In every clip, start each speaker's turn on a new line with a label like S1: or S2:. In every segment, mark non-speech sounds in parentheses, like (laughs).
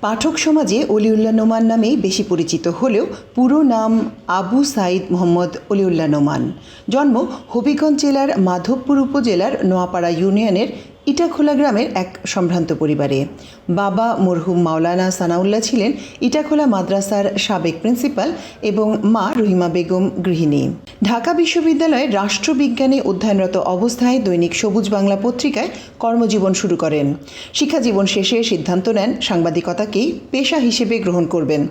S1: পাঠক সমাজে অলিউল্লাহ নোমান নামেই বেশি পরিচিত হলেও পুরো নাম আবু সাইদ মোহাম্মদ অলিউল্লাহ নোমান। জন্ম হবিগঞ্জ জেলার মাধবপুর উপজেলার নোয়াপাড়া ইউনিয়নের ইটাখোলা গ্রামের এক সম্ভ্রান্ত পরিবারে। বাবা মরহুম মাওলানা সানাউল্লাহ ছিলেন ইটাখোলা মাদ্রাসার সাবেক প্রিন্সিপাল এবং মা রহিমা বেগম গৃহিণী। ঢাকা বিশ্ববিদ্যালয়ে রাষ্ট্রবিজ্ঞানে অধ্যয়নরত অবস্থায় দৈনিক সবুজ বাংলা পত্রিকায় কর্মজীবন শুরু করেন। শিক্ষাজীবন শেষে সিদ্ধান্ত নেন সাংবাদিকতাকেই পেশা হিসেবে গ্রহণ করবেন।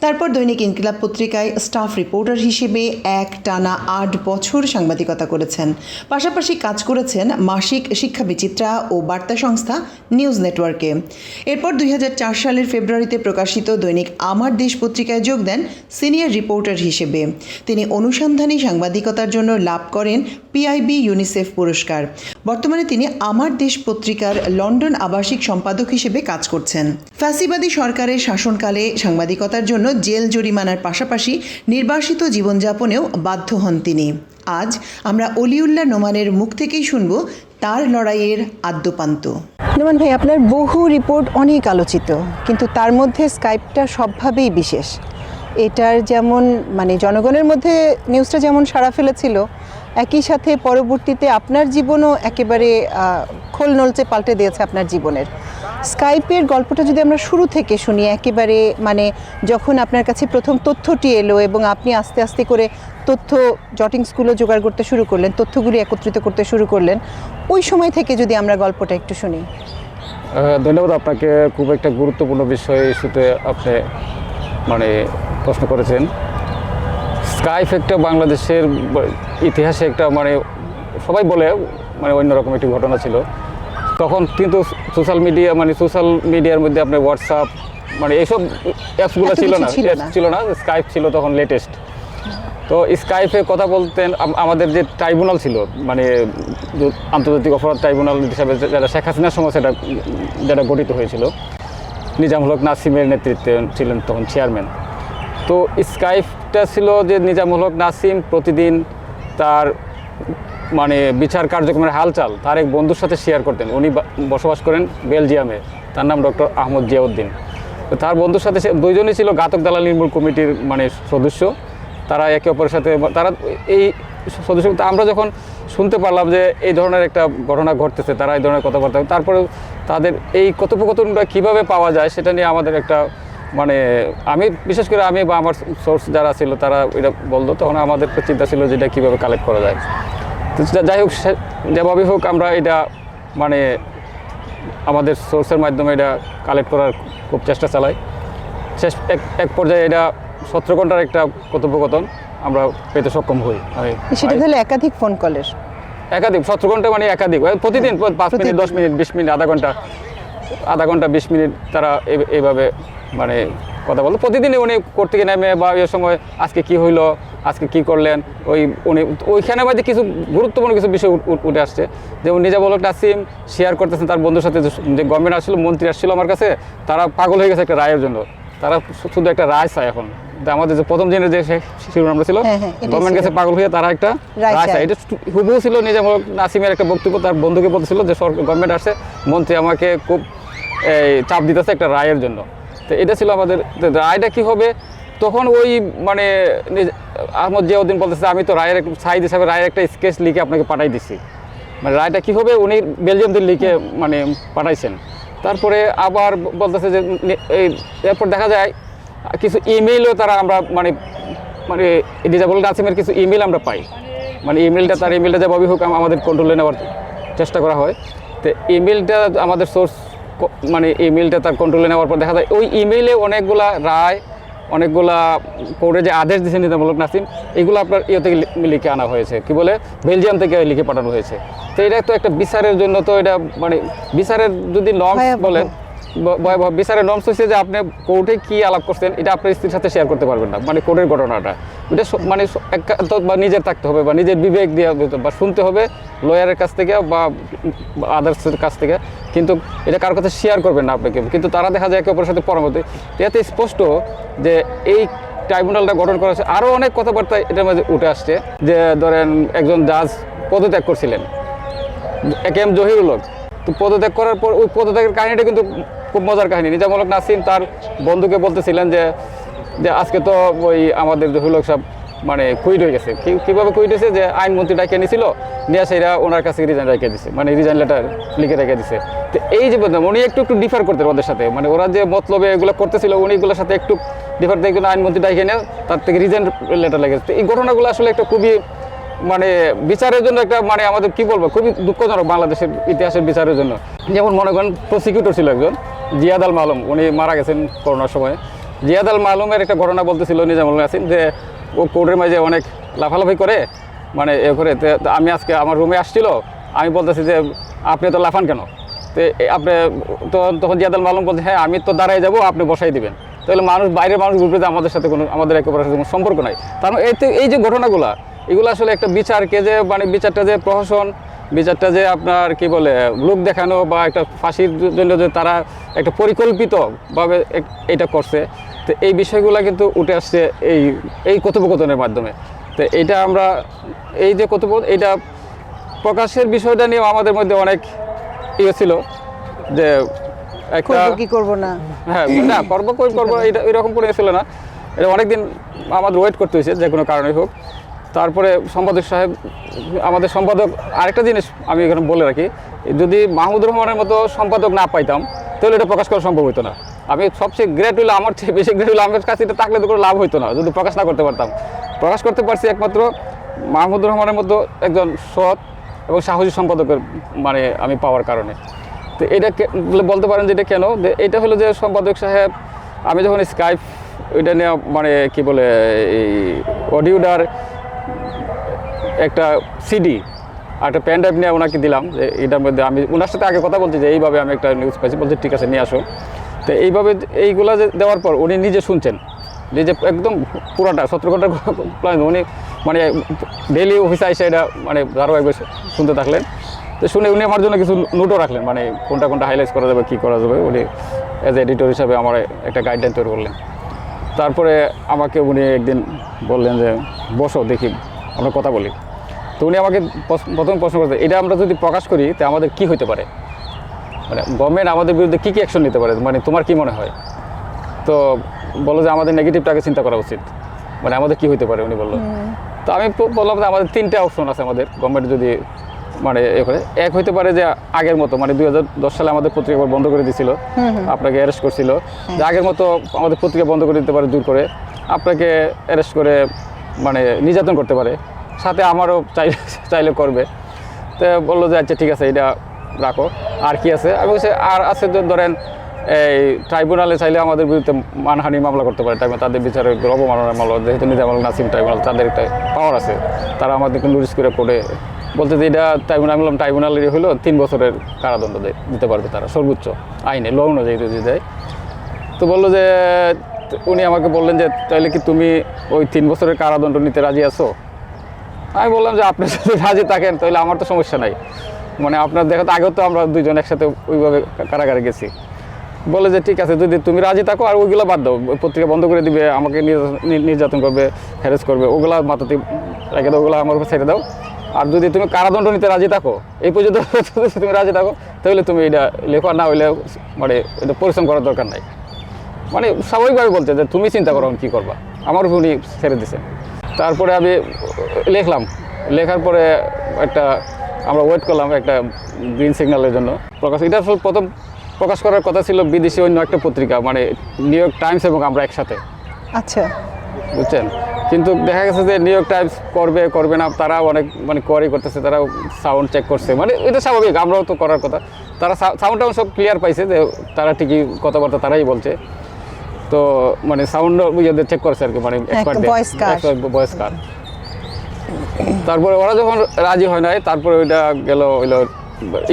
S1: তারপর দৈনিক ইনকিলাব পত্রিকায় স্টাফ রিপোর্টার হিসেবে এক টানা আট বছর সাংবাদিকতা করেছেন। পাশাপাশি কাজ করেছেন মাসিক শিক্ষা বিচিত্রা ও বার্তা সংস্থা নিউজ নেটওয়ার্কে। এরপর দুই হাজার চার সালের ফেব্রুয়ারিতে প্রকাশিত দৈনিক আমার দেশ পত্রিকায় যোগ দেন সিনিয়র রিপোর্টার হিসেবে। তিনি অনুসন্ধানী সাংবাদিকতার জন্য লাভ করেন পিআইবি ইউনিসেফ পুরস্কার। বর্তমানে তিনি আমার দেশ পত্রিকার লন্ডন আবাসিক সম্পাদক হিসেবে কাজ করছেন। ফ্যাসিবাদী সরকারের শাসনকালে সাংবাদিকতার জন্য জেল জরিমানার পাশাপাশি নির্বাসিত জীবনযাপনেও বাধ্য হন তিনি। আজ আমরা অলিউল্লাহ নোমানের মুখ থেকেই শুনব তার লড়াইয়ের আদ্যপান্ত। নোমান ভাই, আপনার বহু রিপোর্ট অনেক আলোচিত, কিন্তু তার মধ্যে স্কাইপটা সবভাবেই বিশেষ। এটার যেমন মানে জনগণের মধ্যে নিউজটা যেমন সাড়া ফেলেছিল একই সাথে পরবর্তীতে আপনার জীবনও একেবারে খোল নলচে পাল্টে দিয়েছে আপনার জীবনের। স্কাইপের গল্পটা যদি আমরা শুরু থেকে শুনি, একেবারে মানে যখন আপনার কাছে প্রথম তথ্যটি এলো এবং আপনি আস্তে আস্তে করে তথ্য জটিং জটিংসগুলো জোগাড় করতে শুরু করলেন, তথ্যগুলি একত্রিত করতে শুরু করলেন, ওই সময় থেকে যদি আমরা গল্পটা একটু শুনি।
S2: ধন্যবাদ আপনাকে। খুব একটা গুরুত্বপূর্ণ বিষয় ইস্যুতে আপনি মানে প্রশ্ন করেছেন। স্কাইফ একটা বাংলাদেশের ইতিহাসে একটা মানে সবাই বলে মানে অন্যরকম একটি ঘটনা ছিল। তখন কিন্তু সোশ্যাল মিডিয়া মানে সোশ্যাল মিডিয়ার মধ্যে আপনার হোয়াটসঅ্যাপ মানে এইসব অ্যাপসগুলো ছিল না
S1: ছিল না।
S2: স্কাইপ ছিল তখন লেটেস্ট তো স্কাইপে কথা বলতেন আমাদের যে ট্রাইব্যুনাল ছিল মানে আন্তর্জাতিক অপরাধ ট্রাইব্যুনাল হিসাবে যে- যেটা শেখ হাসিনার সময় সেটা যেটা গঠিত হয়েছিল নিজামুল হক নাসিমের নেতৃত্বে ছিলেন তখন চেয়ারম্যান তো স্কাইপটা ছিল যে নিজামুল হক নাসিম প্রতিদিন তার মানে বিচার কার্যক্রমের হালচাল তার এক বন্ধুর সাথে শেয়ার করতেন। উনি বসবাস করেন বেলজিয়ামে। তার নাম ডক্টর আহমদ জিয়াউদ্দিন। তার বন্ধুর সাথে দুইজনই ছিল ঘাতক দালাল নির্মূল কমিটির মানে সদস্য। তারা একে অপরের সাথে তারা এই সদস্য আমরা যখন শুনতে পারলাম যে এই ধরনের একটা ঘটনা ঘটতেছে, তারা এই ধরনের কথাবার্তা তারপরে তাদের এই কথোপকথনটা কীভাবে পাওয়া যায়, সেটা নিয়ে আমাদের একটা মানে আমি বিশেষ করে আমি বা আমার সোর্স যারা ছিল তারা এটা বলতো তখন আমাদের চিন্তা ছিল যে এটা কীভাবে কালেক্ট করা যায়। তো যাই হোক সে- যেভাবে হোক আমরা এটা মানে আমাদের সোর্সের মাধ্যমে এটা কালেক্ট করার খুব চেষ্টা চালাই। শেষ এক এক পর্যায়ে এটা সতেরো ঘণ্টার একটা কথোপকথন আমরা পেতে সক্ষম হই। মানে
S1: সেটা তাহলে একাধিক ফোন কলের
S2: একাধিক সতেরো ঘণ্টা মানে একাধিক। প্রতিদিন পাঁচ মিনিট দশ মিনিট বিশ মিনিট আধা ঘণ্টা আধা ঘণ্টা বিশ মিনিট তারা এই- এইভাবে মানে কথা বলতো প্রতিদিনই উনি করতে গিয়ে নেমে বা ওই সময় আজকে কি হইল আজকে কি করলেন ওই উনি ওইখানে মধ্যে কিছু গুরুত্বপূর্ণ কিছু বিষয় উঠ- আসছে। যেমন নিজা বলক নাসিম শেয়ার করতেছেন তার বন্ধুর সাথে যে- যে গভর্নমেন্ট আসছিল মন্ত্রী আসছিল আমার কাছে তারা পাগল হয়ে গেছে একটা রায়ের জন্য। তারা শুধু একটা রায় চায় এখন। আমাদের যে প্রথম দিনের যে শিরোনামটা ছিল
S1: হ্যাঁ, হ্যাঁ,
S2: গভর্নমেন্ট কাছে পাগল হয়ে তারা একটা
S1: রায় চায়।
S2: এটা হুবহু ছিল নিজামুল নাসিমের একটা বক্তব্য তার বন্ধুকে বলতেছিল যে সরকার গভর্নমেন্ট আসছে মন্ত্রী আমাকে খুব এই, চাপ দিতেছে একটা রায়ের জন্য। তো এটা ছিল আমাদের রায়টা কি হবে? তখন ওই মানে আহমদ জিয়াউদ্দিন বলতেছে, আমি তো রায়ের সাইড হিসাবে রায়ের একটা স্কেচ লিখে আপনাকে পাঠাই দিছি। মানে রায়টা কি হবে? উনি বেলজিয়াম থেকে লিখে মানে পাঠাইছেন। তারপরে আবার বলতেছে যে এই, এরপর দেখা যায়, কিছু ইমেইলও তারা আমরা মানে মানে ডিজাবল নাসিমের কিছু ইমেল আমরা পাই। মানে ইমেলটা তার ইমেলটা যেভাবে হোক আমাদের কন্ট্রোলে নেওয়ার চেষ্টা করা হয়। তো ইমেলটা আমাদের সোর্স মানে ইমেলটা তার কন্ট্রোলে নেওয়ার পর দেখা যায় ওই ইমেইলে অনেকগুলা রায় অনেকগুলা কোর্টে যে আদেশ দিয়েছেন নিজামূলক নাসিম এগুলো আপনার ইয়ে থেকে লিখে আনা হয়েছে। কি বলে? বেলজিয়াম থেকে লিখে পাঠানো হয়েছে। তো এটা তো একটা বিচারের জন্য তো এটা মানে বিচারের যদি নর্মস
S1: ভয়াবহ।
S2: বলেন যে আপনি কোর্টে কি আলাপ করছেন, এটা আপনার স্ত্রীর সাথে শেয়ার করতে পারবেন না। মানে কোর্টের ঘটনাটা। এটা মানে একান্ত বা নিজের থাকতে হবে বা নিজের বিবেক দিয়ে বা শুনতে হবে লয়ারের কাছ থেকে বা আদার্সের কাছ থেকে। কিন্তু এটা কারোর কাছে শেয়ার করবেন না আপনাকে। কিন্তু তারা দেখা যায় একে অপরের সাথে পরামর্শ এতে স্পষ্ট যে এই ট্রাইব্যুনালটা গঠন করা হয়েছে আরও অনেক কথাবার্তা এটার মধ্যে উঠে আসছে। যে ধরেন একজন জাজ পদত্যাগ করছিলেন। এ কে এম জহিরুল তো পদত্যাগ করার পর ওই পদত্যাগের কাহিনীটা কিন্তু খুব মজার কাহিনী। নিজামুলক নাসিম তার বন্ধুকে বলতেছিলেন যে যে আজকে তো ওই আমাদের জহুলক সব মানে কুইট হয়ে গেছে। কীভাবে কুইট হয়েছে? যে আইনমন্ত্রী ডাকে নিয়েছিল নিয়ে সেরা ওনার কাছে রিজাইন রেখে দিছে মানে রিজাইন লেটার লিখে রেখে দিছে। তো এই যে বললাম, উনি একটু একটু ডিফার করতেন ওদের সাথে। মানে ওরা যে মতলবে এগুলো করতেছিল উনি এগুলোর সাথে একটু ডিফার থেকে আইনমন্ত্রী ডাকে নিয়ে তার থেকে রিজাইন লেটার লেগেছে তো এই ঘটনাগুলো আসলে একটা খুবই মানে বিচারের জন্য একটা মানে আমাদের কি বলব, খুবই দুঃখজনক বাংলাদেশের ইতিহাসের বিচারের জন্য। যেমন মনে করেন প্রসিকিউটর ছিল একজন। জিয়াদ আল মালুম, উনি মারা গেছেন করোনার সময়। জিয়াদ আল মালুমের একটা ঘটনা বলতেছিল নিজামুল নাসিম যে ও কোর্টের মাঝে অনেক লাফালাফি করে মানে এ করে আমি আজকে আমার রুমে আসছিল, আমি বলতেছি যে, আপনি তো লাফান কেন? তো আপনি, তো তখন জিয়াদ আল মালুম বলছে হ্যাঁ আমি তো দাঁড়ায় যাব, আপনি বসাই দিবেন। তাহলে মানুষ, বাইরের মানুষ যে আমাদের সাথে কোনো, আমাদের একেবারে কোনো সম্পর্ক নাই। তার মানে এতে এই যে ঘটনাগুলা, এগুলো আসলে একটা বিচারকে যে মানে বিচারটা যে প্রহসন বিচারটা যে আপনার কি বলে লোক দেখানো বা একটা ফাঁসির জন্য যে তারা একটা পরিকল্পিতভাবে এটা করছে তো এই বিষয়গুলো কিন্তু উঠে আসছে এই এই কথোপকথনের মাধ্যমে। তো এইটা আমরা এই যে কথোপকথন এটা প্রকাশের বিষয়টা নিয়েও আমাদের মধ্যে অনেক ইয়ে ছিল যে একটা
S3: কি করব না?
S2: হ্যাঁ না করব কই করব এটা এরকম করে ছিল না। এটা অনেকদিন আমাদের ওয়েট করতে হয়েছে যে কোনো কারণে হোক। তারপরে সম্পাদক সাহেব, আমাদের সম্পাদক, আরেকটা জিনিস আমি এখানে বলে রাখি, যদি মাহমুদুর রহমানের মতো সম্পাদক না পাইতাম, তাহলে এটা প্রকাশ করা সম্ভব হতো না। আমি সবচেয়ে গ্রেট হইল আমার চেয়ে বেশি গ্রেট হইল আমার কাছে এটা থাকলে তো কোনো লাভ হতো না, যদি প্রকাশ না করতে পারতাম। প্রকাশ করতে পারছি একমাত্র মাহমুদুর রহমানের মতো একজন সৎ এবং সাহসী সম্পাদকের মানে আমি পাওয়ার কারণে। তো এটা বলতে পারেন যে এটা কেন? যে এটা হলো যে সম্পাদক সাহেব, আমি যখন স্কাইপ এটা নিয়ে মানে কি বলে এই অডিওটার একটা সিডি আর একটা প্যান ড্রাইভ নিয়ে ওনাকে দিলাম যে এটার মধ্যে আমি ওনার সাথে আগে কথা বলছি যে এইভাবে আমি একটা নিউজ পাইছি, বলছি ঠিক আছে, নিয়ে আসো। তো এইভাবে এইগুলা যে দেওয়ার পর উনি নিজে শুনছেন, নিজে একদম পুরোটা সতেরো ঘণ্টা প্ল্যান উনি মানে ডেলি অফিসে এসে এটা মানে ধারাবাহিক শুনতে থাকলেন। তো শুনে উনি আমার জন্য কিছু নোটও রাখলেন মানে কোনটা কোনটা হাইলাইট করা যাবে, কী করা যাবে। উনি অ্যাজ এডিটর হিসাবে আমার একটা গাইডলাইন তৈরি করলেন। তারপরে আমাকে উনি একদিন বললেন যে বসো দেখি আমরা কথা বলি। তো উনি আমাকে প্রথম প্রশ্ন করতে এটা আমরা যদি প্রকাশ করি তা আমাদের কি হতে পারে? মানে গভর্নমেন্ট আমাদের বিরুদ্ধে কী কী অ্যাকশন নিতে পারে? মানে তোমার কি মনে হয়? তো বলো যে আমাদের নেগেটিভটাকে চিন্তা করা উচিত। মানে আমাদের কি হতে পারে? উনি বলল। তো আমি বললাম যে আমাদের তিনটে অপশন আছে আমাদের। গভর্নমেন্ট যদি মানে এক হইতে পারে যে আগের মতো মানে দু হাজার দশ সালে আমাদের পত্রিকা বন্ধ করে দিছিল আপনাকে অ্যারেস্ট করছিল। যে আগের মতো আমাদের পত্রিকা বন্ধ করে দিতে পারে দূর করে আপনাকে অ্যারেস্ট করে মানে নির্যাতন করতে পারে। সাথে আমারও চাইলে চাইলে করবে। তো বলল যে আচ্ছা ঠিক আছে এটা রাখো। আর কি আছে? আমি বলছি আর আছে যে ধরেন এই ট্রাইব্যুনালে চাইলে আমাদের বিরুদ্ধে মানহানি মামলা করতে পারে। ট্রাইব্যুনাল তাদের বিচারে অবমাননার মামলা যেহেতু নিজামুল নাসিম ট্রাইব্যুনাল তাদের একটা পাওয়ার আছে। তারা আমাদেরকে নোটিশ করে করে বলতে যে এটা ট্রাইব্যুনাল আমি বললাম ট্রাইব্যুনালের হলো তিন বছরের কারাদণ্ড দিতে পারবে তারা, সর্বোচ্চ আইনে ল অনুযায়ী যদি দেয়। তো বলল যে, উনি আমাকে বললেন যে তাহলে কি তুমি ওই তিন বছরের কারাদণ্ড নিতে রাজি আছো? আমি বললাম যে, আপনি যদি রাজি থাকেন তাহলে আমার তো সমস্যা নাই। মানে আপনার দেখা তো, আগেও তো আমরা দুইজন একসাথে ওইভাবে কারাগারে গেছি। বলে যে, ঠিক আছে, যদি তুমি রাজি থাকো, আর ওইগুলো বাদ দাও। পত্রিকা বন্ধ করে দিবে, আমাকে নির্যাতন- করবে হ্যারেস করবে, ওগুলা মাথাতে রেখে দাও, ওগুলো আমার ছেড়ে দাও। আর যদি তুমি কারাদণ্ড নিতে রাজি থাকো, এই পর্যন্ত (laughs) তুমি রাজি থাকো, তাহলে তুমি এটা লেখো না হইলে মানে এটা পরিশ্রম করার দরকার নাই। মানে স্বাভাবিকভাবে বলতে যে তুমি চিন্তা করো আমি কী করবা। আমার উনি ছেড়ে দিছে তারপরে আমি লিখলাম। লেখার পরে একটা আমরা ওয়েট করলাম একটা গ্রিন সিগন্যালের জন্য। প্রকাশ এটা প্রথম প্রকাশ করার কথা ছিল বিদেশি অন্য একটা পত্রিকা মানে নিউ ইয়র্ক টাইমস এবং আমরা একসাথে।
S3: আচ্ছা।
S2: বুঝছেন? কিন্তু দেখা গেছে যে নিউ ইয়র্ক টাইমস করবে করবে না তারা অনেক মানে কোয়ারি করতেছে তারা সাউন্ড চেক করছে। মানে এটা স্বাভাবিক আমরাও তো করার কথা। তারা সাউন্ড টাউন্ড সব ক্লিয়ার পাইছে যে তারা ঠিকই কথাবার্তা তারাই বলছে। তো মানে সাউন্ড ইয়েদের চেক করছে আর কি মানে
S3: voice কার।
S2: তারপরে ওরা যখন রাজি হয় নাই তারপরে ওইটা গেল হইল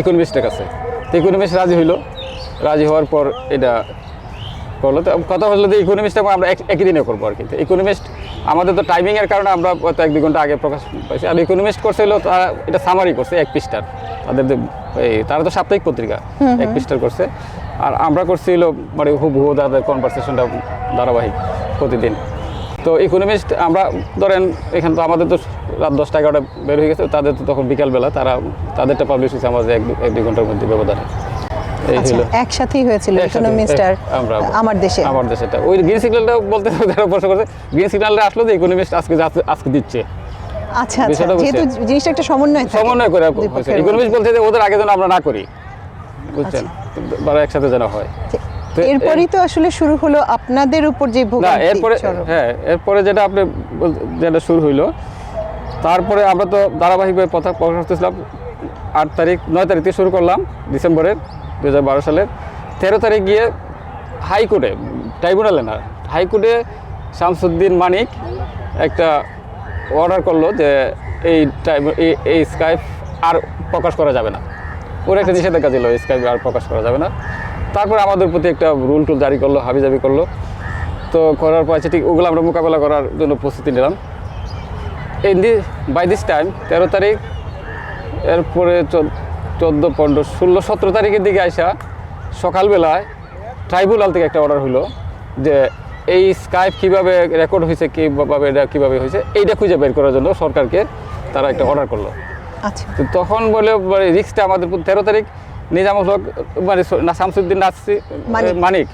S2: ইকোনমিস্টের কাছে। তো ইকোনমিস্ট রাজি হইল। রাজি হওয়ার পর এটা করল তো কথা হলো যে ইকোনমিস্ট এবং আমরা এক- একই দিনে করব আর কি। ইকোনমিস্ট আমাদের তো টাইমিংয়ের কারণে আমরা হয়তো এক দুই ঘণ্টা আগে প্রকাশ পাইছি। আর ইকোনমিস্ট করছে হলো তারা এটা সামারি করছে এক পৃষ্ঠার। তাদের এই তারা তো সাপ্তাহিক পত্রিকা এক পৃষ্ঠার করছে। আর আমরা করছি হলো মানে হুবহু তাদের কনভারসেশনটা ধারাবাহিক প্রতিদিন। তো ইকোনমিস্ট আমরা ধরেন এখানে তো আমাদের তো রাত দশটা এগারোটা বের হয়ে গেছে তাদের তো তখন বিকালবেলা তারা তাদেরটা পাবলিশ হয়েছে আমাদের এক দু- দুই ঘণ্টার মধ্যে ব্যবধানে।
S3: একসাথেই হয়েছিল ইকোনমিস্টার
S2: আমরা
S3: দেশে।
S2: আমার দেশেটা ওই গ্রিন সিগন্যালটা বলতে যারা প্রশ্ন করছে। গ্রিন সিগন্যালটা আসলো যে ইকোনমিস্ট আজকে আজকে- দিচ্ছে।
S3: আচ্ছা আচ্ছা যেহেতু জিনিসটা একটা সমন্বয়
S2: সমন্বয় করে ইকোনমিস্ট। বলছে যে ওদের আগে যেন আমরা না করি বুঝছেন? বারা একসাথে যেন হয়। তো
S3: এরপরই তো আসলে শুরু হলো আপনাদের উপর যে ভোগান্তি
S2: এরপরে হ্যাঁ এরপরে যেটা আপনি যেটা শুরু হইল তারপরে আমরা তো ধারাবাহিকভাবে কথা প্রকাশ করতেছিলাম। আট তারিখ নয় তারিখ থেকে শুরু করলাম ডিসেম্বরের। দু হাজার বারো সালের তেরো তারিখ গিয়ে হাইকোর্টে, ট্রাইব্যুনালে না, হাইকোর্টে শামসুদ্দিন মানিক একটা অর্ডার করল যে এই এই- স্কাইপ আর প্রকাশ করা যাবে না। ওর একটা নিষেধাজ্ঞা ছিল স্কাইপ আর প্রকাশ করা যাবে না। তারপরে আমাদের প্রতি একটা রুল টুল জারি করল, হাবিজাবি করল। তো করার পর ঠিক ওগুলো আমরা মোকাবেলা করার জন্য প্রস্তুতি নিলাম। এই দি বাই দিস টাইম তেরো তারিখ, এরপরে চোদ্দ পনেরো ষোলো সতেরো তারিখের দিকে আইসা সকালবেলায় ট্রাইব্যুনাল থেকে একটা অর্ডার হলো যে এই স্কাইপ কীভাবে রেকর্ড হয়েছে কীভাবে এটা কীভাবে হয়েছে এইটা খুঁজে বের করার জন্য সরকারকে তারা একটা অর্ডার করল।
S3: আচ্ছা।
S2: তো তখন বলে মানে রিক্সটা আমাদের তেরো তারিখ নিজামুল হক মানে শামসুদ্দিন নাসি
S3: মানিক।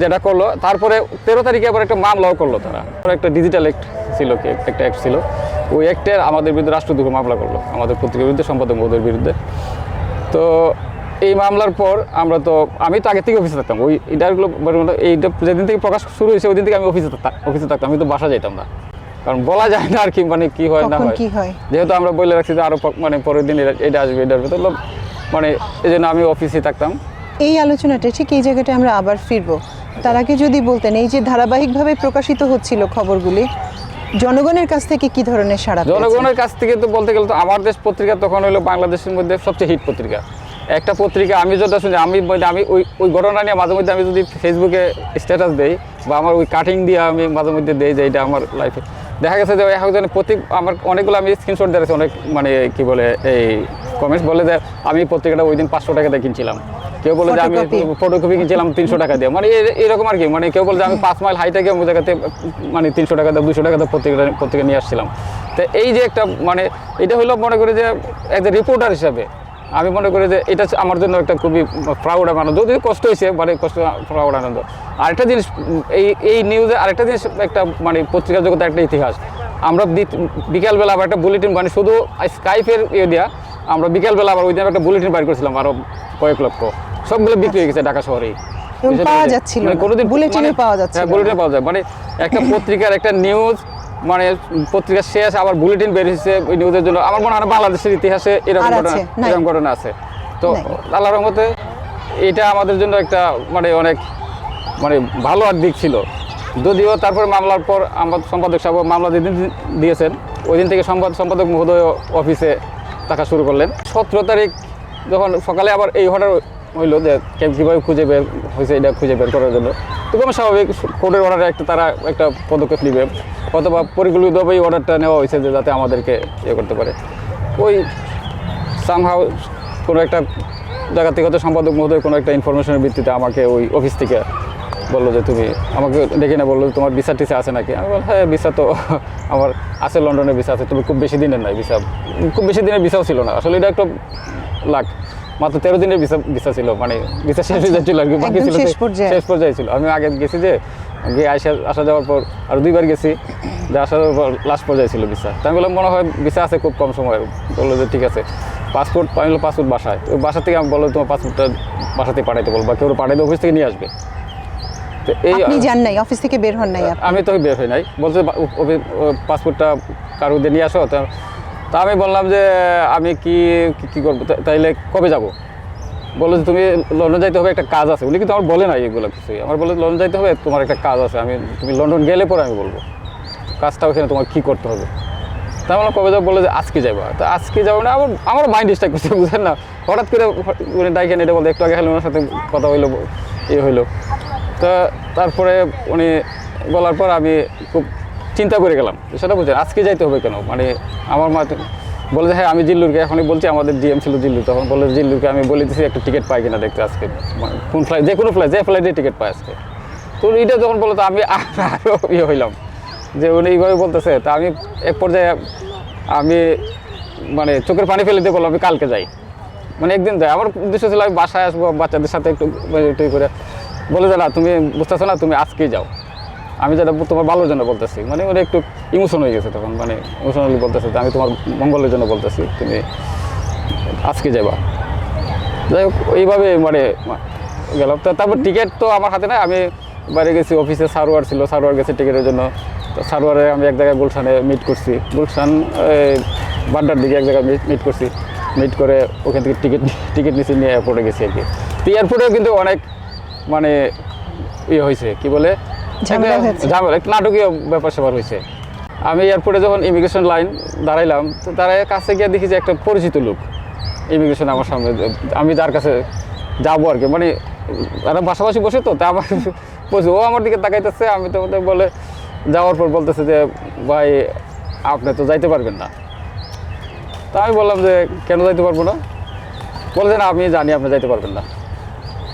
S2: যেটা করল তারপরে তেরো তারিখে আবার একটা মামলাও করল তারা। একটা ডিজিটাল অ্যাক্ট ছিল কি একটা অ্যাক্ট ছিল। ওই অ্যাক্টের আমাদের বিরুদ্ধে রাষ্ট্রদ্রোহ মামলা করল আমাদের পত্রিকার বিরুদ্ধে সম্পাদক মহোদয়ের বিরুদ্ধে। তো এই মামলার পর আমরা তো আমি তো আগে থেকে অফিসে থাকতাম। ওই এটাগুলো এইটা যেদিন থেকে প্রকাশ শুরু হয়েছে ওই দিন থেকে আমি অফিসে থাক- অফিসে থাকতাম। আমি তো বাসা যেতাম না। কারণ বলা যায় না আর কি মানে কি হয় না হয়। যেহেতু আমরা বলে রাখছি যে আরও মানে পরের দিন এটা- আসবে এটা আসবে। ভিতর মানে এই জন্য আমি অফিসে থাকতাম।
S3: এই আলোচনাটা ঠিক এই জায়গাটা আমরা আবার ফিরবো। তার আগে যদি বলতেন এই যে ধারাবাহিকভাবে প্রকাশিত হচ্ছিল খবরগুলি জনগণের কাছ থেকে কি ধরনের সাড়া
S2: জনগণের কাছ থেকে তো বলতে গেলে তো আমার দেশ পত্রিকা তখন হলো বাংলাদেশের মধ্যে সবচেয়ে হিট পত্রিকা। একটা পত্রিকা, আমি যেটা শুনি, আমি আমি ওই ওই ঘটনা নিয়ে মাঝে মধ্যে আমি যদি ফেসবুকে স্ট্যাটাস দেই বা আমার ওই কাটিং দিয়ে আমি মাঝে মধ্যে দেই যে এটা আমার লাইফে দেখা গেছে যে একজন প্রতি আমার অনেকগুলো, আমি স্ক্রিনশট দিয়েছি অনেক মানে কি বলে, এই কমেন্টস বলে যে আমি পত্রিকাটা ওই দিন পাঁচশো টাকা দিয়ে কিনছিলাম। কেউ বলে যে আমি ফটোকপি কিনছিলাম তিনশো টাকা দিয়ে। মানে এরকম আর কি। মানে কেউ বলে যে আমি পাঁচ মাইল হাইটে গিয়ে ওই জায়গাতে মানে তিনশো টাকা দিয়ে দুশো টাকা দিয়ে পত্রিকা পত্রিকা নিয়ে আসছিলাম। তো এই যে একটা মানে এটা হলো মনে করি যে এজ রিপোর্টার হিসাবে আমি মনে করি যে এটা আমার জন্য একটা খুবই প্রাউড আনন্দ। যদিও কষ্ট হয়েছে মানে কষ্ট প্রাউড আনন্দ। আরেকটা জিনিস এই এই নিউজে আরেকটা জিনিস একটা মানে পত্রিকা জগতে একটা ইতিহাস। আমরা বিকালবেলা আবার একটা বুলেটিন মানে শুধু স্কাইপের ইয়ে দেওয়া আমরা বিকালবেলা আবার ওই দিন একটা বুলেটিন বাইর করেছিলাম আরও কয়েক লক্ষ। সবগুলো বিক্রি হয়ে গেছে ঢাকা শহরেই।
S3: পাওয়া যাচ্ছিল
S2: মানে কোনোদিন
S3: বুলেটিনে
S2: মানে-
S3: পাওয়া যাচ্ছিল
S2: হ্যাঁ বুলেটিনে পাওয়া যায়। মানে একটা (laughs) পত্রিকার একটা নিউজ মানে পত্রিকা শেষ আবার বুলেটিন ওই নিউজের জন্য। আমার মনে হয় বাংলাদেশের ইতিহাসে এরকম ঘটনা এরকম ঘটনা আছে। তো আল্লাহ রহমতে এটা আমাদের জন্য একটা মানে অনেক মানে ভালো আর দিক ছিল। যদিও তারপরে মামলার পর আমার সম্পাদক সাহেব মামলা যেদিন দিয়েছেন। ওই দিন থেকে সম্পাদ সম্পাদক মহোদয় অফিসে থাকা শুরু করলেন। সতেরো তারিখ যখন সকালে আবার এই অর্ডার হইল যে কে- কীভাবে খুঁজে বের হয়েছে এটা খুঁজে বের করার জন্য। তো কোনো স্বাভাবিক, কোর্টের অর্ডারে একটা তারা একটা পদক্ষেপ নেবে। অথবা পরিকল্পিতভাবে এই অর্ডারটা নেওয়া হয়েছে যে যাতে আমাদেরকে ইয়ে করতে পারে। ওই সামহাও কোনো একটা জায়গা থেকে সম্পাদক মহোদয় কোনো একটা ইনফরমেশনের ভিত্তিতে আমাকে ওই অফিস থেকে বলল যে তুমি আমাকে ডেকে না বলল তোমার ভিসা টিসা আছে নাকি? আমি বললাম হ্যাঁ ভিসা তো (laughs) আমার আছে লন্ডনের ভিসা আছে তবে খুব বেশি দিনের নাই ভিসা খুব বেশি দিনের ভিসাও ছিল না। আসলে এটা একটা লাখ মাত্র তেরো দিনের ভিসা ভিসা ছিল মানে ভিসা শেষ হয়ে যাচ্ছিল আর কি বাকি ছিল
S3: শেষ পর্যায়ে।
S2: ছিল। আমি আগে গেছি যে গিয়ে আসা আসা যাওয়ার পর আর দুইবার গেছি যে আসা যাওয়ার পর লাস্ট পর্যায়ে ছিল ভিসা তাই আমি বললাম মনে হয় ভিসা আছে খুব কম সময়। বলল যে ঠিক আছে। পাসপোর্ট আমি পাসপোর্ট বাসায়। ওই বাসা থেকে আমি বলল তোমার পাসপোর্টটা বাসাতে পাঠাইতে বলব বা কেউ পাঠাইতে অফিস থেকে নিয়ে আসবে। তো
S3: আপনি যান নাই অফিস থেকে বের হন নাই
S2: আমি তো বের হই নাই। বলছে পাসপোর্টটা কারও দিয়ে নিয়ে আসো? তা তা আমি বললাম যে আমি কি কি- করব? তাইলে কবে যাব? বলল যে তুমি লন্ডন যাইতে হবে একটা কাজ আছে। উনি কিন্তু আমার বলে নাই এগুলো কিছুই। আমার বলে লন্ডন যাইতে হবে তোমার একটা কাজ আছে আমি তুমি লন্ডন গেলে পরে আমি বলব। কাজটা ওখানে তোমার কী করতে হবে? তা আমি বললাম কবে যাব? বলে যে আজকে যাব তো আজকে যাব না আমার আমার মাইন্ড ডিস্টার্ব করছে বুঝেন না। হঠাৎ করে উনি ডাইকেন এটা বলতে একটু আগে খালি ওনার সাথে কথা হইল ইয়ে হইল। তো তারপরে উনি বলার পর আমি খুব চিন্তা করে গেলাম সেটা বুঝলেন আজকে যাইতে হবে কেন? মানে আমার মা বলে যে হ্যাঁ আমি জিল্লুরকে এখনই বলছি, আমাদের জিএম ছিল জিল্লুর তখন বলে, জিল্লুরকে আমি বলে দিচ্ছি একটা টিকিট পাই কিনা দেখতে আজকে। মানে কোন ফ্লাইট যে কোনো ফ্লাইট যে ফ্লাইটে টিকিট পাই আজকে। তো এটা যখন বলো তো আমি (laughs) আরও ইয়ে হইলাম যে উনি এইভাবে বলতেছে, তা আমি এক পর্যায়ে আমি মানে চোখের পানি ফেলে দিয়ে বললাম, আমি কালকে যাই। মানে একদিন যায় আমার উদ্দেশ্য ছিল, আমি বাসায় আসব, বাচ্চাদের সাথে একটু একটু করে। বলে যে, না, তুমি বুঝতেছো না, তুমি আজকেই যাও। আমি যেটা তোমার ভালোর জন্য বলতেছি। মানে ওরা একটু ইমোশন হয়ে গেছে তখন মানে ইমোশনালি বলতেছে আমি তোমার মঙ্গলের জন্য বলতেছি, তুমি আজকে যাবা যাই হোক, এইভাবে মানে গেলাম। তো তারপর টিকিট তো আমার হাতে নাই। আমি বাইরে গেছি অফিসে সারোয়ার ছিল, সারোয়ার গেছে টিকিটের জন্য। তো সারোয়ারে আমি এক জায়গায় গুলশানে মিট করছি। গুলশান বাড্ডার দিকে এক জায়গায় মিট করছি। মিট করে ওখান থেকে টিকিট টিকিট নিচে নিয়ে এয়ারপোর্টে গেছি আর কি। তো এয়ারপোর্টেও কিন্তু অনেক মানে ইয়ে হয়েছে কি বলে?
S3: ঝামেলা
S2: নাটকীয় ব্যাপার স্যাপার হয়েছে আমি এয়ারপোর্টে যখন ইমিগ্রেশন লাইন দাঁড়াইলাম তো দাঁড়ায় কাছে গিয়ে দেখি যে একটা পরিচিত লোক ইমিগ্রেশন আমার সামনে আমি যার কাছে যাব আর কি। মানে তারা পাশাপাশি বসে তো তা আমার (laughs) বসে ও আমার দিকে তাকাইতেছে। আমি তো বলে যাওয়ার পর বলতেছে যে ভাই আপনি তো যাইতে পারবেন না। তা আমি বললাম যে কেন যাইতে পারব না? বলে যে না আমি জানি আপনি যাইতে পারবেন না।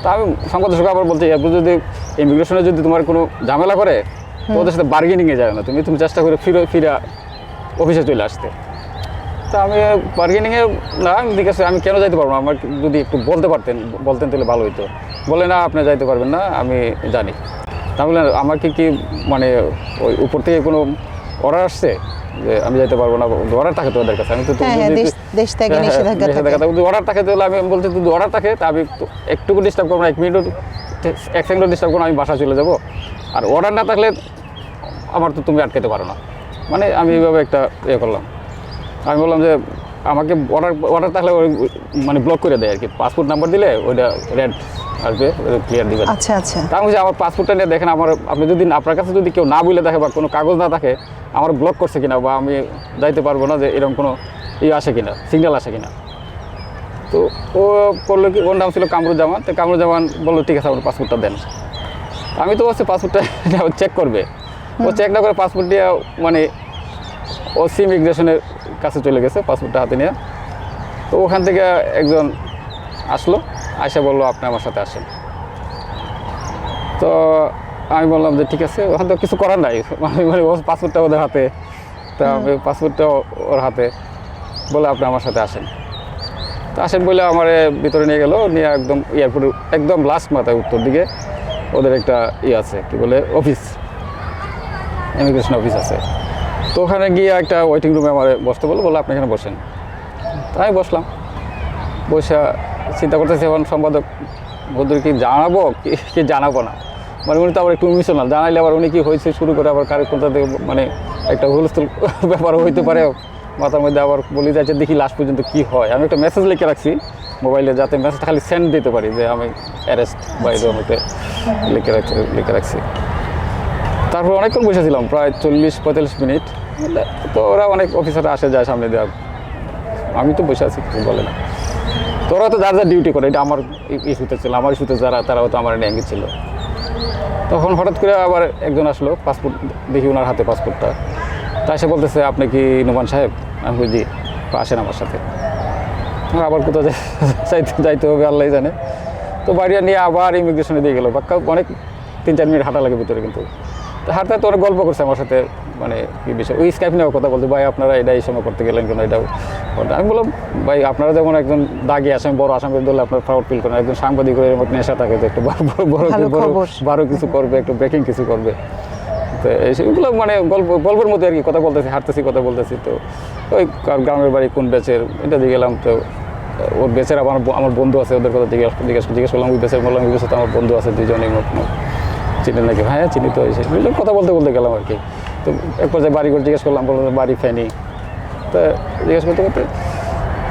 S2: তা আমি সংবাদ দর্শক আবার বলতে এরপর যদি ইমিগ্রেশনে যদি তোমার কোনো ঝামেলা করে তো ওদের সাথে বার্গেনিংয়ে যাবে না তুমি তুমি চেষ্টা করে ফিরে ফিরে অফিসে চলে আসতে। তা আমি বার্গেনিংয়ে না আমি জিজ্ঞাসা আমি কেন যাইতে পারব না? আমার যদি একটু বলতে পারতেন বলতেন তাহলে ভালো হতো বলে না আপনি যাইতে পারবেন না আমি জানি। তাহলে আমাকে কি মানে ওই উপর থেকে কোনো অর্ডার আসছে? যে আমি যাইতে পারব না অর্ডার থাকে তো ওদের কাছে আমি তো
S3: হ্যাঁ, হ্যাঁ, দেশ- ত্যাগে
S2: হ্যাঁ,
S3: নিষেধাজ্ঞা থাকে।
S2: থাকে। অর্ডার থাকে তাহলে আমি বলতে যদি অর্ডার থাকে তা আমি একটু- ডিস্টার্ব করব না এক মিনিটও এক সেকেন্ডও ডিস্টার্ব করব আমি বাসা চলে যাব। আর অর্ডার না থাকলে আমার তো তুমি আটকাতে পারো না। মানে আমি এইভাবে একটা ইয়ে করলাম। আমি বললাম যে আমাকে অর্ডার অর্ডার থাকলে ওই মানে ব্লক করে দেয় আর কি। পাসপোর্ট নাম্বার দিলে ওইটা রেড আসবে ক্লিয়ার দিবে।
S3: আচ্ছা আচ্ছা।
S2: তা আমি বলছি, আমার পাসপোর্টটা নিয়ে দেখেন আমার আপনি যদি আপনার কাছে যদি কেউ না বলে দেখে বা কোনো কাগজ না থাকে আমার ব্লক করছে কিনা বা আমি যাইতে পারব না যে এরকম কোনো ইয়ে আসে কিনা সিগন্যাল আসে কিনা। তো ও করল কি, ওর নাম ছিল কামরুজ্জামান, তো কামরুজ্জামান বলল, ঠিক আছে, আমার পাসপোর্টটা দেন। আমি তো বলছি পাসপোর্টটা চেক করবে। ও চেক না করে পাসপোর্ট দিয়ে মানে ও সিম ইমিগ্রেশনের কাছে চলে গেছে পাসপোর্টটা হাতে নিয়ে। তো ওখান থেকে একজন আসলো আয়সা বলল, আপনি আমার সাথে আসেন। তো আমি বললাম যে ঠিক আছে। ওখান তো কিছু করার নাই। আমি মানে ও পাসপোর্টটা ওদের হাতে। তা আমি পাসপোর্টটা ওর হাতে বলে আপনি আমার সাথে আসেন। তো আসেন বলে আমার ভিতরে নিয়ে গেল। নিয়ে একদম এয়ারপোর্ট একদম লাস্ট মাথায় উত্তর দিকে ওদের একটা ইয়ে আছে কি বলে অফিস ইমিগ্রেশন অফিস আছে। তো ওখানে গিয়ে একটা ওয়েটিং রুমে আমার বসতে বলল বলে আপনি এখানে বসেন। তাই বসলাম। বসে চিন্তা করতেছি এখন সম্পাদক বন্ধুর কি জানাব কি কি জানাব না। মানে উনি তো আবার একটু ইমোশনাল জানাইলে আবার উনি কি হয়েছে, শুরু করে আবার কারও কোনটা থেকে মানে একটা হুলস্থুল (laughs) ব্যাপার হইতে পারে। মাথার মধ্যে আবার বলি যাচ্ছে দেখি লাস্ট পর্যন্ত কি হয়? আমি একটা মেসেজ লিখে রাখছি মোবাইলে যাতে মেসেজটা খালি সেন্ড দিতে পারি যে, আমি অ্যারেস্ট বা এরকম লিখে রাখছি লিখে রাখছি। তারপর অনেকক্ষণ বসেছিলাম, প্রায় চল্লিশ পঁয়তাল্লিশ মিনিট। তো ওরা অনেক অফিসার আসে, যায় সামনে দেওয়া আমি তো বসে আছি, কিছু বলে না। তোরা তো যার যার ডিউটি করে, এটা আমার ইস্যুতে ছিল, আমার ইস্যুতে যারা, তারাও তো আমার ন্যাঙ্গি ছিল তখন হঠাৎ করে আবার একজন আসলো পাসপোর্ট দেখি ওনার হাতে পাসপোর্টটা তাই সে বলতেছে, আপনি কি নোমান সাহেব? আমি বুঝি আসেন আমার সাথে। আবার কোথাও যাই- যাইতে যাইতে হবে আল্লাহ জানে। তো বাড়িয়া নিয়ে আবার ইমিগ্রেশনে দিয়ে গেলো। বাক্কা অনেক তিন চার মিনিট হাঁটা লাগে ভিতরে কিন্তু। হাঁটতে তো অনেক গল্প করছে আমার সাথে। মানে কি বিষয়? ওই স্কাইপ নিয়েও কথা বলতে ভাই আপনারা এটা এই সময় করতে গেলেন কেন? এটাও আমি বললাম ভাই আপনারা যেমন একজন দাগি আসামি বড় আসামি ধরলে আপনার প্রাউড ফিল করেন। একজন এরকম একটা নেশা থাকে যে একটু বড় বড় কিছু করবে একটু ব্রেকিং কিছু করবে। তো এইগুলো মানে গল্প গল্পের মধ্যে আর কি কথা বলতেছি হাঁটতেছি কথা বলতেছি। তো ওই গ্রামের বাড়ি কোন বেচের এটা দিয়ে গেলাম। তো ওর বেচের আমার আমার বন্ধু আছে ওদের কথা জিজ্ঞেস জিজ্ঞেস জিজ্ঞেস করলাম ওই বেচের বললাম ওই বেচে তো আমার বন্ধু আছে দুজনেই চিনি নাকি? হ্যাঁ চিনি তো কথা বলতে বলতে গেলাম আর কি। তো এক পর্যায়ে বাড়ি করে জিজ্ঞেস করলাম বললাম বাড়ি ফ্যানি তা জিজ্ঞেস করতে করতে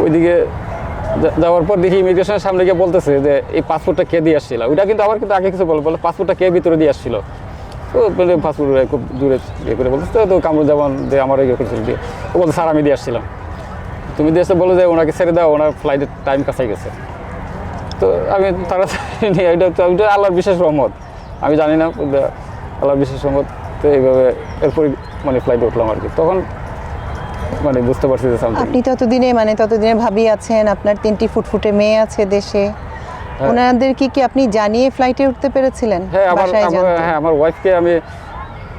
S2: ওইদিকে যাওয়ার পর দেখি ইমিগ্রেশনের সামনে গিয়ে বলতেছে যে, এই পাসপোর্টটা কে দিয়ে আসছিল? ওইটা কিন্তু আবার কিন্তু আগে কিছু বলে বলে পাসপোর্টটা কে ভিতরে দিয়ে আসছিল? তো বলে পাসপোর্ট খুব দূরে ইয়ে করে বলতেছে, তো কামরুজ্জামান যে আমার ইয়ে করেছিল। দিয়ে ও বলতে স্যার, আমি দিয়ে আসছিলাম। তুমি দিয়ে এসে বলো যে ওনাকে ছেড়ে দাও, ওনার ফ্লাইটের টাইম কাছে গেছে। তো আমি তাড়াতাড়ি (laughs) নিয়ে, এটা তো আল্লাহর বিশেষ রহমত। আমি জানি না, আল্লাহর বিশেষ রহমত তো এইভাবে এরপরই মানে ফ্লাইটে উঠলাম আর কি। তখন মানে বুঝতে পারছি যে সামথিং
S3: আপনি ততদিনে মানে ততদিনে ভাবি আছেন আপনার তিনটি ফুটফুটে মেয়ে আছে দেশে। ওনাদের কি কি আপনি জানিয়ে ফ্লাইটে উঠতে পেরেছিলেন?
S2: হ্যাঁ আমার হ্যাঁ আমার ওয়াইফকে আমি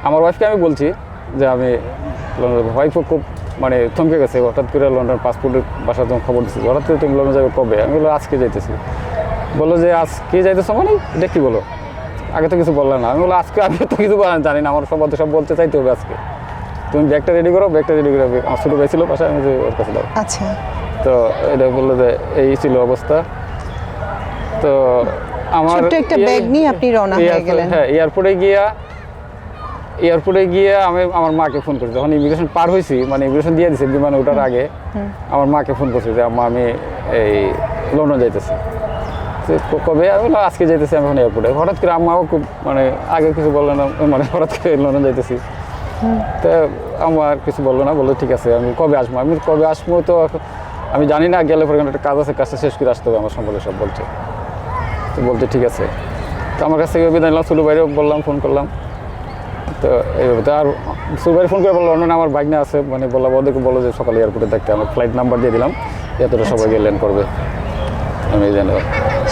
S2: আমার ওয়াইফকে আমি বলছি যে আমি ওয়াইফও খুব মানে থমকে গেছে। হঠাৎ করে লন্ডন পাসপোর্টের বাসা যখন খবর দিচ্ছি হঠাৎ করে তুমি লন্ডন যাবে কবে? আমি বলল আজকে যাইতেছি। বলল যে আজকে যাইতেছো মানে? এটা কি বলো? আগে তো কিছু বললাম না। আমি বলল আজকে আমি তো কিছু বলা জানি না আমার সব সব বলতে চাইতে হবে আজকে। তুমি ব্যাগটা রেডি করো ব্যাগটা রেডি করে আমার ছোটো ভাই ছিল পাশে আমি ওর কাছে দাও
S3: আচ্ছা।
S2: তো এটা বলল যে এই ছিল অবস্থা। তো আমার
S3: ছোট্ট একটা ব্যাগ নিয়ে আপনি রওনা হয়ে গেলেন।
S2: হ্যাঁ এয়ারপোর্টে গিয়া এয়ারপোর্টে গিয়ে আমি আমার মাকে ফোন করেছি। যখন ইমিগ্রেশন পার হয়েছি মানে ইমিগ্রেশন দিয়ে দিছে বিমানে ওঠার আগে আমার মাকে ফোন করছি যে আমি এই লন্ডন যাইতেছি। কবে আমি আজকে যাইতেছি আমি এখন এয়ারপোর্টে হঠাৎ করে আম্মাও খুব মানে আগে কিছু বলল না মানে হঠাৎ করে লন্ডন যাইতেছি। তো আমার কিছু বলল না বলল ঠিক আছে আমি কবে আসব? আমি কবে আসব তো এখন- আমি জানি না গেলে পরে একটা কাজ আছে কাজটা শেষ করে আসতে হবে আমার সম্পর্কে সব বলছে। তো বলতে ঠিক আছে। তো আমার কাছ থেকে বিদায় নিলাম ছোটো বাইরেও বললাম ফোন করলাম। তো এইভাবে তো আর ছোটো বাইরে ফোন করে বলল অন্য আমার বাইক না আছে। মানে বললাম ওদেরকে বলো যে সকালে এয়ারপোর্টে দেখতে। আমার ফ্লাইট নাম্বার দিয়ে দিলাম এতটা সবাইকে ল্যান্ড করবে। আমি যেন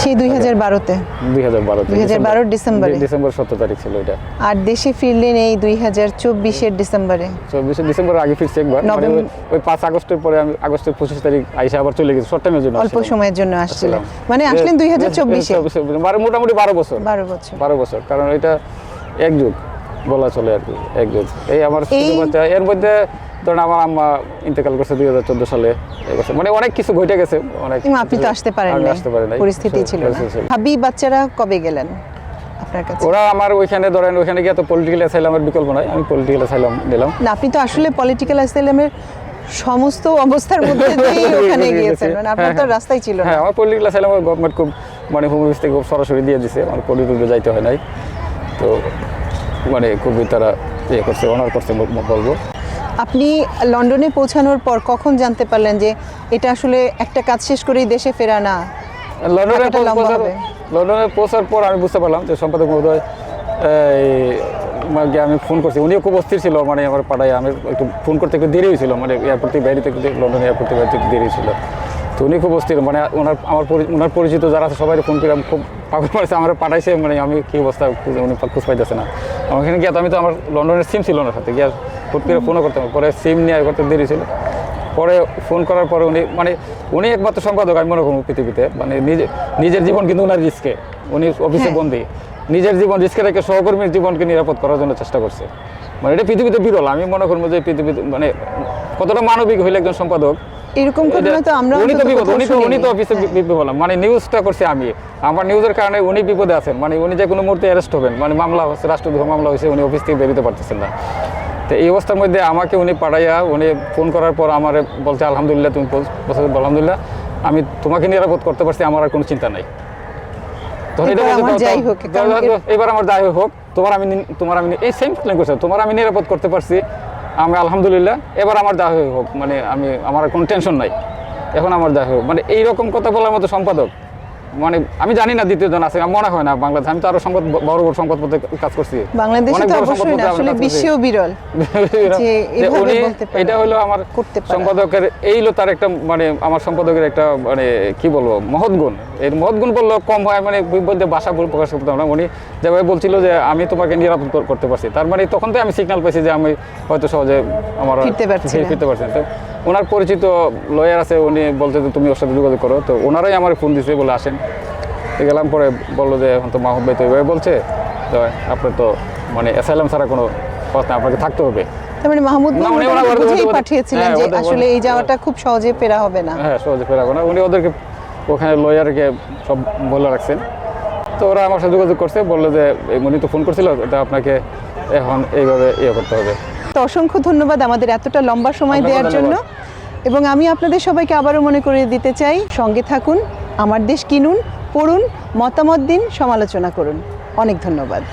S3: সেই দুই হাজার বারোতে।
S2: দুই হাজার বারো
S3: 2012 ডিসেম্বরে।
S2: ডিসেম্বর সতেরো তারিখ ছিল এটা।
S3: আর দেশে ফিরলেন এই দুই হাজার চব্বিশের ডিসেম্বরে।
S2: চব্বিশে ডিসেম্বর আগে ফিরছি একবার। মানে ওই- পাঁচ আগস্টের পরে আমি আগস্টের পঁচিশ তারিখ আইসা আবার চলে গেছি শর্ট টাইমের জন্য
S3: অল্প সময়ের জন্য আসছিল
S2: আসছিলাম।
S3: মানে আসলেন দুই হাজার চব্বিশে।
S2: মোটামুটি বারো বছর।
S3: বারো বছর।
S2: বারো বছর। কারণ এটা এক যুগ। বলা চলে আর কি এক যুগ এই আমার ছোট বাচ্চা এর মধ্যে ধরেন আমার আম্মা ইন্তেকাল করছে দুই হাজার চোদ্দ সালে এই বছর। মানে অনেক কিছু ঘটে গেছে অনেক
S3: আপনি তো আসতে পারেন
S2: আসতে পারি নাই।
S3: পরিস্থিতি ছিল। ভাবি বাচ্চারা কবে গেলেন
S2: ওরা আমার ওইখানে ধরেন ওইখানে গিয়ে তো পলিটিক্যাল অ্যাসাইলামের বিকল্প নাই। আমি পলিটিক্যাল অ্যাসাইলাম নিলাম
S3: না আপনি তো আসলে পলিটিক্যাল অ্যাসাইলামের সমস্ত অবস্থার মধ্যে (laughs) দিয়ে ওখানে গিয়েছেন। মানে আপনার তো
S2: হ্যাঁ,
S3: রাস্তাই ছিল না।
S2: হ্যাঁ আমার পলিটিক্যাল অ্যাসাইলাম গভর্নমেন্ট খুব মানে হোম অফিস থেকে খুব সরাসরি দিয়ে দিছে। আমার পলিটিক্যাল যাইতে হয় নাই। তো মানে খুবই তারা ইয়ে করছে অনার করছে বলব।
S3: আপনি লন্ডনে পৌঁছানোর পর কখন জানতে পারলেন যে এটা আসলে একটা কাজ শেষ করেই দেশে ফেরা না?
S2: লন্ডনে। লন্ডনে পৌঁছার পর আমি বুঝতে পারলাম যে সম্পাদক মহোদয় আমি ফোন করছি। উনিও খুব অস্থির ছিল মানে আমার পাড়ায় আমি একটু ফোন করতে একটু দেরি হয়েছিল মানে এয়ারপোর্ট থেকে বাইরে থেকে লন্ডন এয়ারপোর্ট থেকে বাইরে থেকে দেরি ছিল তো উনি খুব অস্থির মানে ওনার আমার ওনার পরিচিত যারা আছে সবাই ফোন করে আমি খুব পাগল মারছে আমার পাঠাইছে মানে আমি কী অবস্থা উনি খোঁজ পাইতেছে না। আমার এখানে গিয়ে তো আমি তো আমার লন্ডনের সিম ছিল ওনার সাথে গিয়ে হুট করে ফোনও করতাম পরে সিম নিয়ে করতে দেরি ছিল। পরে ফোন করার পরে উনি মানে উনি একমাত্র সম্পাদক আমি মনে করব পৃথিবীতে। মানে নিজে নিজের জীবন কিন্তু ওনার রিস্কে উনি অফিসে
S3: হ্যাঁ।
S2: বন্দি। নিজের জীবন রিস্কে রেখে সহকর্মীর জীবনকে নিরাপদ করার জন্য চেষ্টা করছে। মানে এটা পৃথিবীতে বিরল। আমি মনে করব যে পৃথিবীতে মানে কতটা মানবিক হইলে একজন সম্পাদক
S3: এরকম ঘটনা তো আমরা
S2: উনি তো বিপদ উনি তো উনি তো অফিসে। বিপদ হলাম। মানে নিউজটা করছে আমি। আমার নিউজের কারণে উনি বিপদে আছেন। মানে উনি যে কোনো মুহূর্তে অ্যারেস্ট হবেন। মানে মামলা হচ্ছে রাষ্ট্রদ্রোহ মামলা হয়েছে উনি অফিস থেকে বেরোতে পারতেছেন না। তো এই অবস্থার মধ্যে আমাকে উনি পাঠাইয়া উনি ফোন করার পর আমার বলছে আলহামদুলিল্লাহ তুমি আলহামদুলিল্লাহ আমি তোমাকে নিরাপদ করতে পারছি আমার আর কোনো চিন্তা নাই।
S3: এবার আমার যাই হোক,
S2: তোমার আমি তোমার আমি এই সেম করছে তোমার আমি নিরাপদ করতে পারছি আমি আলহামদুলিল্লাহ, এবার আমার দেখা হয়ে হোক মানে আমি, আমার কোনো টেনশন নাই। এখন আমার দেখা হোক। মানে এইরকম কথা বলার মতো সম্পাদক মানে আমি জানি না দ্বিতীয় জন আছে আমার মনে হয় না বাংলাদেশ। আমি তো আরও সংবাদ বড় বড় সংবাদপত্রে কাজ করছি।
S3: বাংলাদেশে তো অবশ্যই না আসলে বিশ্বেও (laughs) বিরল যে
S2: উনি এটা হলো আমার সম্পাদকের এই হলো তার একটা মানে আমার সম্পাদকের একটা মানে কি বলব মহৎ গুণ। এর মহৎ গুণ বলল কম হয় মানে বলতে ভাষা বলে প্রকাশ করতে পারলাম উনি যেভাবে বলছিল যে আমি তোমাকে নিরাপদ করতে পারছি তার মানে তখন তো আমি সিগন্যাল পাইছি যে আমি হয়তো সহজে আমার
S3: ফিরতে পারছি
S2: তো ওনার পরিচিত লয়ার আছে উনি বলছে যে তুমি ওর সাথে যোগাযোগ করো। তো ওনারাই আমার ফোন দিছে বলে আসেন। তো গেলাম পরে বলল যে এখন তো মাহবুব ভাই তো এইভাবে বলছে। তো আপনার তো মানে অ্যাসাইলাম ছাড়া কোনো কথা আপনাকে থাকতে হবে।
S3: মানে মাহমুদ বুঝেই পাঠিয়েছিলেন
S2: হ্যাঁ,
S3: যে আসলে এই যাওয়াটা খুব সহজে ফেরা হবে না।
S2: হ্যাঁ সহজে ফেরাবো না। উনি ওদেরকে ওখানে লয়ারকে সব বলে রাখছেন। তো ওরা আমার সাথে যোগাযোগ করছে বলল যে উনি তো ফোন করছিল এটা আপনাকে এখন এইভাবে ইয়ে করতে হবে।
S3: তো অসংখ্য ধন্যবাদ আমাদের এতটা লম্বা সময় দেওয়ার জন্য। এবং আমি আপনাদের সবাইকে আবারও মনে করিয়ে দিতে চাই সঙ্গে থাকুন আমার দেশ কিনুন পড়ুন মতামত দিন সমালোচনা করুন। অনেক ধন্যবাদ।